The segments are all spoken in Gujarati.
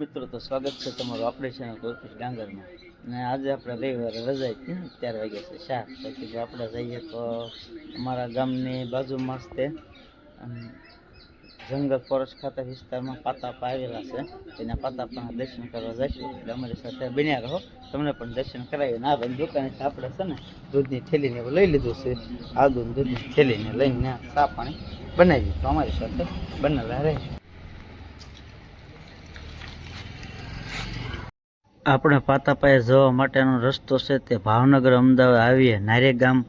મિત્રો, તો સ્વાગત છે તમારું આપણે ચેનલ કલ્પેશ ડાંગરમાં. અને આજે આપણે રવિવારે રજા હતી ને, ચાર વાગ્યા છે શાક તો કીધું આપણે જઈએ તો અમારા ગામની બાજુમાં જ તે જંગલ ફોરેસ્ટ ખાતા વિસ્તારમાં પાતાપા આવેલા છે. તેના પાતાપાના દર્શન કરવા જઈશું. એટલે અમારી સાથે બન્યા રહો. તમને પણ દર્શન કરાવીએ. ના ભાઈ દુકાને આપણે છે ને, દૂધની થેલીને લઈ લીધું છે. આદુ દૂધ દૂધની થેલીને લઈને ચા પાણી બનાવી તો અમારી સાથે બનેલા રહેશું આપણે પાતાપાએ જવા માટેનો રસ્તો છે તે ભાવનગર, અમદાવાદ આવીએ. નારે ગામ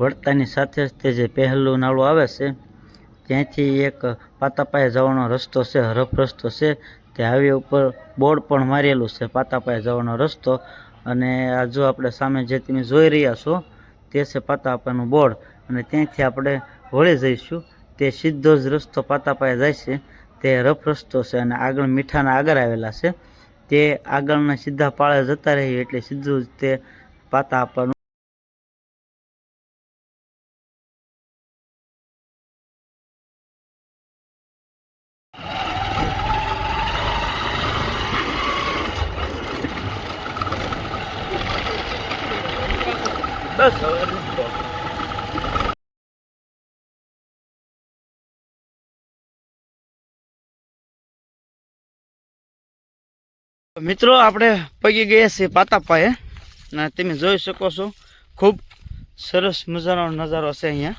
વળતાની સાથે જ તે જે પહેલું નાળું આવે છે, ત્યાંથી એક પાતાપાએ જવાનો રસ્તો છે, હરફ રસ્તો છે. તે હાઈવે ઉપર બોર્ડ પણ મારેલું છે પાતાપાએ જવાનો રસ્તો. અને આ જો આપણે સામે જે તમે જોઈ રહ્યા છો, તે છે પાતાપાનું બોર્ડ. અને ત્યાંથી આપણે વળી જઈશું. તે સીધો જ રસ્તો પાતાપાએ જાય છે. તે રફ રસ્તો છે અને આગળ મીઠાના આગળ આવેલા છે. તે આગળના સીધા પાળે જતા રહી એટલે સીધું જ તે પાતા આપવાનું બસ મિત્રો, આપણે પગી ગયા છીએ પાતાપાએ. અને તમે જોઈ શકો છો, ખૂબ સરસ મજાનો નજારો છે અહીંયા.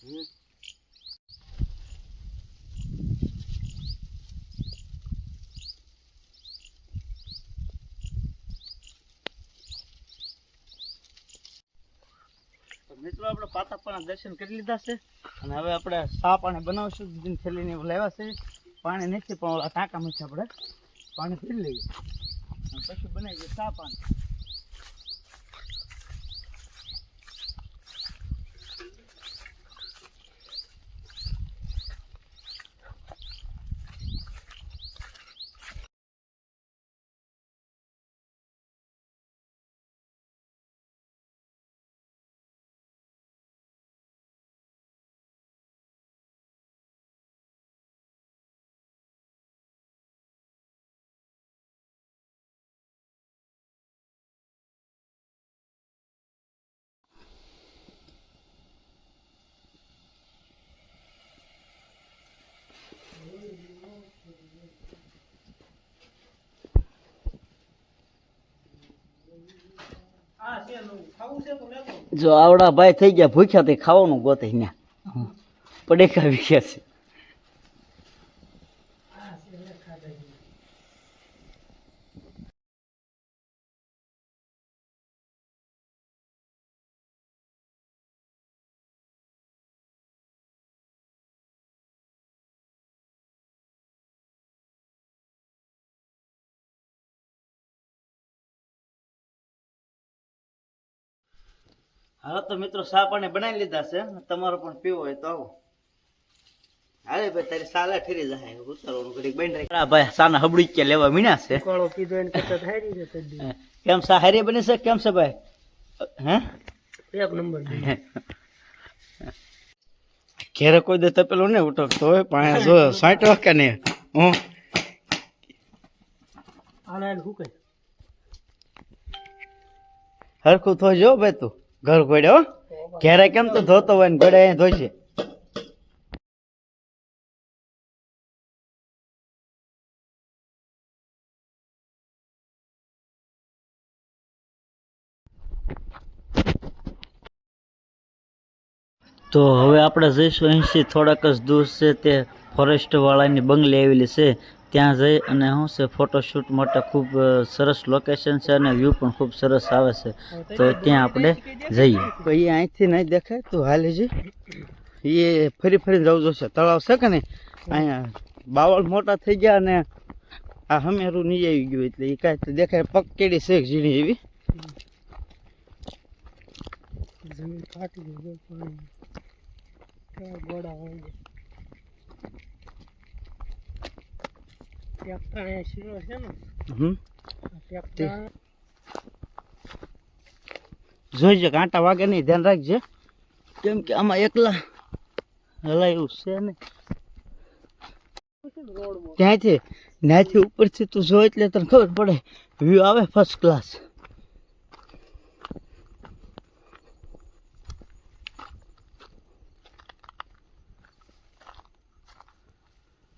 તો મિત્રો આપણે પાતાપાના દર્શન કરી લીધા છે. અને હવે આપણે ચા પાણી બનાવશું. થેલીને લાવ્યા છે. પાણી નથી પણ ટાંકા ટાંકામાં આપણે પાણી પી લઈએ. પછી બનાવીએ સા પાણી જો આવડા ભાઈ થઈ ગયા ભૂખ્યા તે ખાવાનું ગોતે ને પડેકા વિખ્યા છે. હાલો તો મિત્રો સા પાણી બનાવી લીધા છે. તમારો પણ પીવો હોય તો આવો. અરે ભાઈ તારી સાલા ઠરી જાય. ઉતારવાનું ઘડીક બની રહી આ ભાઈ સાના હબડી કે લેવા મીના છે. કોળો કીધો એને કરતા થારી છે કેમ સા હારી બને છે? કેમ છે ભાઈ? હે? એક નંબર ઘેરે કોઈ દે તપેલો ને ઉઠકતો હોય પણ જો સાઠ વાગે ને હું? આના કહે? હરખું થોઈ જો ભાઈ તું. ઘર ઘોડે હો. કેમ તો ધોતો હોય ને ઘોડે અહીંયા ધોઈ તો હવે આપણે જઈશું અહીંથી થોડાક જ દૂર છે, તે ફોરેસ્ટ વાળાની બંગલી આવેલી છે. ત્યાં જઈ અને શું છે ફોટોશૂટ માટે ખૂબ સરસ લોકેશન છે અને વ્યૂ પણ ખૂબ સરસ આવે છે. તો ત્યાં આપણે જઈએ. તો એ અહીંથી નહીં દેખાય તું હાલી જી એ ફરી ફરી જવું જોશે તળાવ છે કે નહીં? અહીંયા બાવળ મોટા થઈ ગયા અને આ હમેરું નહીં આવી ગયું એટલે એ કાંઈ તો દેખાય. પગ કેડી છે ઝીણી એવી. જમીન ફાટી ગઈ ગોળા હોય? ટ્રેક્ટર અહીંયા શીરો છે ને હમ ટ્રેક્ટર જોઈજે કાંટા વાગે નહીં ધ્યાન રાખજે કેમ કે આમાં એકલા હલા એવું છે ને ત્યાંથી ત્યાંથી ઉપરથી તું જો એટલે તને ખબર પડે વ્યૂ આવે ફર્સ્ટ ક્લાસ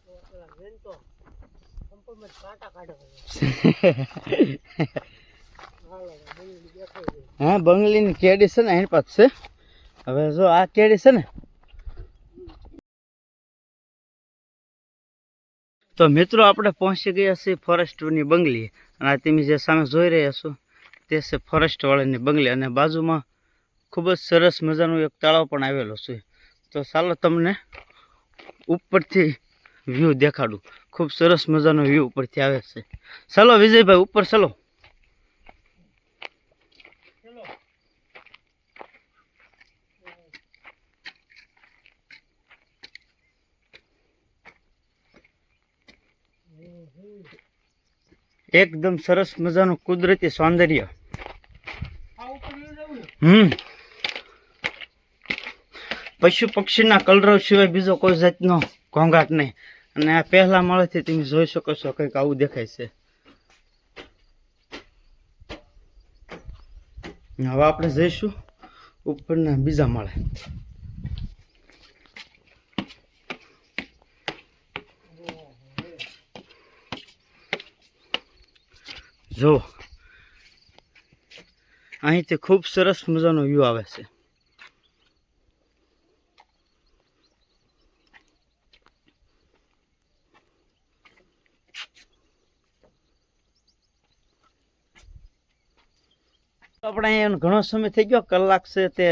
પેલા હા, બંગલીની કેડી છે ને એની પાસે હવે જો આ કેડી છે ને. તો મિત્રો આપણે પહોંચી ગયા છીએ ફોરેસ્ટની બંગલી. અને આ તમે જે સામે જોઈ રહ્યા છો, તે છે ફોરેસ્ટવાળાની બંગલી. અને બાજુમાં ખૂબ જ સરસ મજાનું એક તળાવ પણ આવેલો છે. તો ચાલો તમને ઉપરથી વ્યૂ દેખાડું. ખૂબ સરસ મજાનો વ્યૂ ઉપરથી આવે છે. ચાલો, વિજયભાઈ, ઉપર ચાલો. એકદમ સરસ મજાનું કુદરતી સૌંદર્ય. હમ. પશુ પક્ષીના કલરવ સિવાય બીજો કોઈ જાતનો ઘોંઘાટ નહીં. અને આ પહેલા માળેથી તમે જોઈ શકો છો કંઈક આવું દેખાય છે. હવે આપણે જઈશું ઉપરના બીજા માળે. જો અહીંથી ખૂબ સરસ મજાનો વ્યૂ આવે છે. આપણે અહીંયા ઘણો સમય થઈ ગયો. કલાક છે તે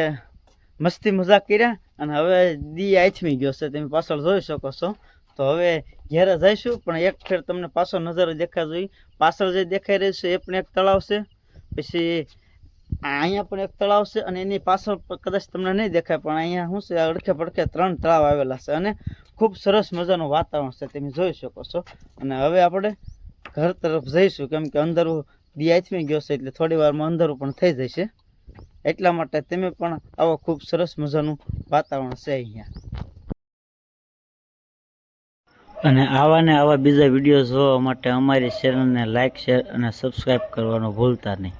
મસ્તી મજાક કર્યા અને હવે દી આથમી ગયો છે. તમે પાછળ જોઈ શકો છો. તો હવે ઘેરે જઈશું, પણ એક ફેર તમને પાછો નજારો દેખા જોઈએ પાછળ જે દેખાઈ રહ્યું છે, એ પણ એક તળાવ છે. પછી અહીંયા પણ એક તળાવ છે અને એની પાછળ કદાચ તમને નહીં દેખાય, પણ અહીંયા શું છે અડખે પડખે ત્રણ તળાવ આવેલા છે અને ખૂબ સરસ મજાનું વાતાવરણ છે. તમે જોઈ શકો છો. અને હવે આપણે ઘર તરફ જઈશું, કેમ કે અંદર દી આથમી ગયો છે એટલે થોડી વારમાં અંધારું પણ થઈ જશે. એટલા માટે તમે પણ આવો ખૂબ સરસ મજાનું વાતાવરણ છે અહીંયા. અને આવા ને આવા બીજા વીડિયો જોવા માટે અમારી ચેનલને લાઇક શેર અને સબસ્ક્રાઈબ કરવાનું ભૂલતા નહીં.